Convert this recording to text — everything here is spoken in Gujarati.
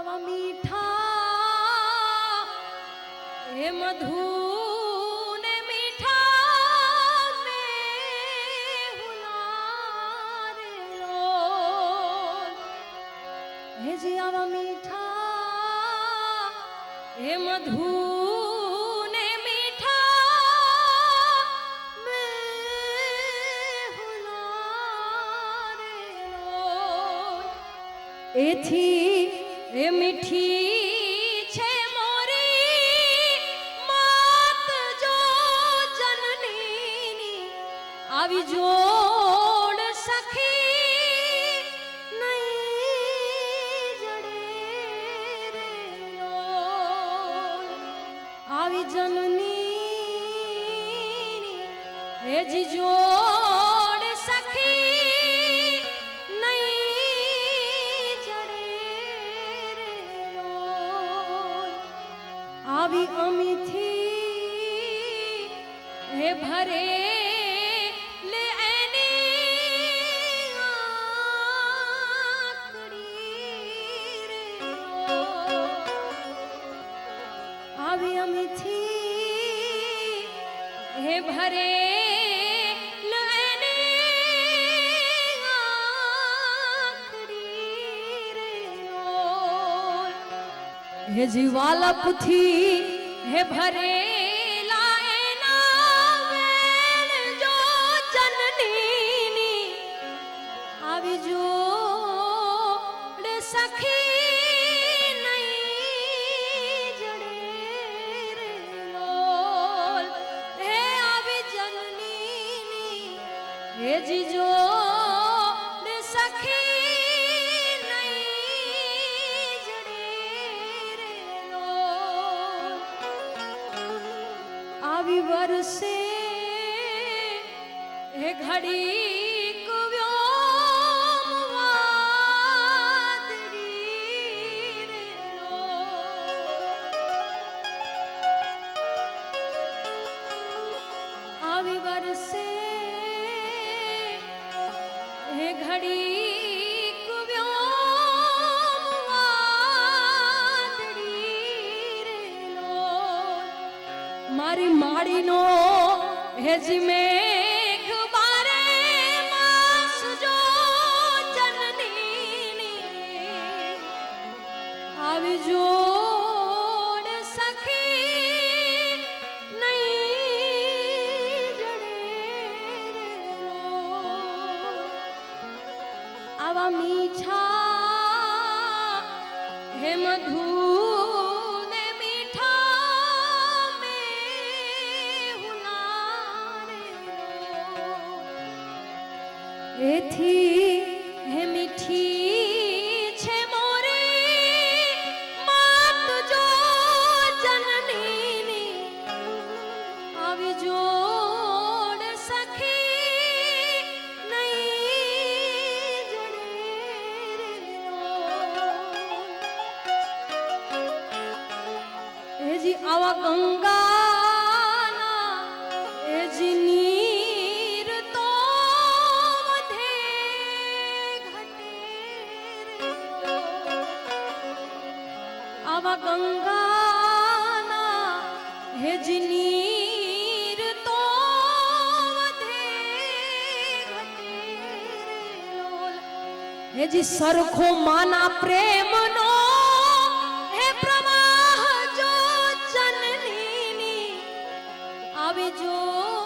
આવા મીઠા હે મધુ જે આવા મીઠા હે મધુ. એથી એ છે મોરી માત જો જનનીની આવી જનની હેજી જોડ આવી અમીથી હે ભરે લે એની. આવી અમીથી હે ભરે હે જીવાલા પુથી, હે ભરે સખી નહીં જડે રે લોલ. હે આવી જનનીની, હે જીજો વરસે હે ઘડી. આવી વરસે હે ઘડી મારી માળીનો હેજી મેઘ બારે માસ જો આવી મીઠા હે મધુ એથી હે મીઠી છે મોરી માત જો જનનીની આવી જોડ સખી નહીં જડે રે લોલ. એજી આવા ગંગાના આવા ગંગાના હેજ નીર તો. હેજી સરખો માના પ્રેમનો હે પ્રવાહ જો ચનની આવી જોડ